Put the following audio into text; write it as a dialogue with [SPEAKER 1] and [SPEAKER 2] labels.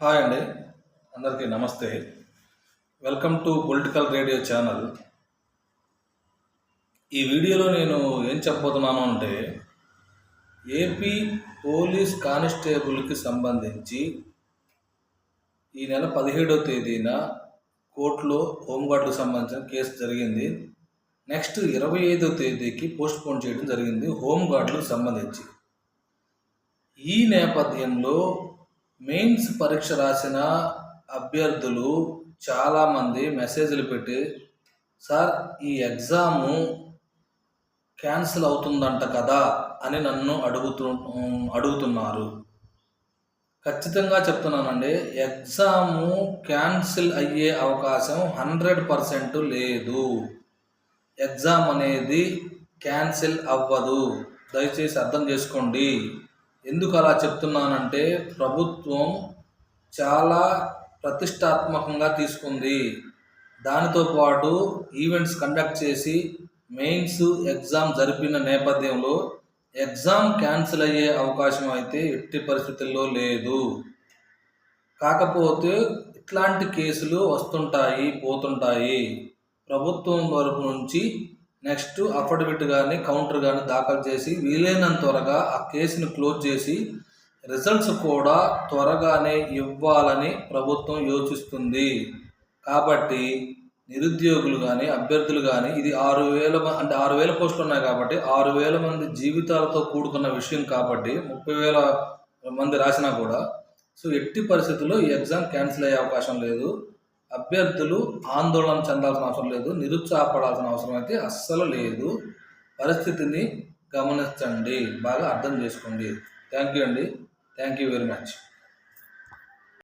[SPEAKER 1] Hi అండి. అందరికీ నమస్తే. Welcome to political radio channel ఈ వీడియోలో నేను ఏం చెప్పబోతున్నాను అంటే ఏపీ పోలీస్ కానిస్టేబుల్కి సంబంధించి ఈ నెల పదిహేడవ తేదీన కోర్టులో హోంగార్డుకు సంబంధించిన కేసు జరిగింది. నెక్స్ట్ ఇరవై ఐదో తేదీకి పోస్ట్ పోన్ చేయడం జరిగింది హోంగార్డులకు సంబంధించి. ఈ నేపథ్యంలో మెయిన్స్ పరీక్ష రాసిన అభ్యర్థులు చాలామంది మెసేజ్లు పెట్టి సార్ ఈ ఎగ్జాము క్యాన్సిల్ అవుతుందంట కదా అని నన్ను అడుగుతు అడుగుతున్నారు. ఖచ్చితంగా చెప్తున్నానండి ఎగ్జాము క్యాన్సిల్ అయ్యే అవకాశం హండ్రెడ్ పర్సెంట్ లేదు. ఎగ్జామ్ అనేది క్యాన్సిల్ అవ్వదు. దయచేసి అర్థం చేసుకోండి. ఎందుకు అలా చెప్తున్నానంటే ప్రభుత్వం చాలా ప్రతిష్టాత్మకంగా తీసుకుంది. దానితో పాటు ఈవెంట్స్ కండక్ట్ చేసి మెయిన్స్ ఎగ్జామ్ జరిపిన నేపథ్యంలో ఎగ్జామ్ క్యాన్సిల్ అయ్యే అవకాశం అయితే ఎట్టి పరిస్థితుల్లో లేదు. కాకపోతే ఇట్లాంటి కేసులు వస్తుంటాయి పోతుంటాయి. ప్రభుత్వం తరపు నుంచి నెక్స్ట్ అఫిడవిట్ కానీ కౌంటర్ కానీ దాఖలు చేసి వీలైనంత త్వరగా ఆ కేసును క్లోజ్ చేసి రిజల్ట్స్ కూడా త్వరగానే ఇవ్వాలని ప్రభుత్వం యోచిస్తుంది. కాబట్టి నిరుద్యోగులు కానీ అభ్యర్థులు కానీ ఇది ఆరు వేల అంటే ఆరు వేల పోస్టులు ఉన్నాయి కాబట్టి ఆరు వేల మంది జీవితాలతో కూడుకున్న విషయం కాబట్టి ముప్పై వేల మంది రాసినా కూడా సో ఎట్టి పరిస్థితుల్లో ఈ ఎగ్జామ్ క్యాన్సిల్ అయ్యే అవకాశం లేదు. అభ్యర్థులు ఆందోళన చెందాల్సిన అవసరం లేదు నిరుత్సాహపడాల్సిన అవసరం అయితే అస్సలు లేదు. పరిస్థితిని గమనించండి బాగా అర్థం చేసుకోండి. థ్యాంక్ యూ అండి. Thank you very much.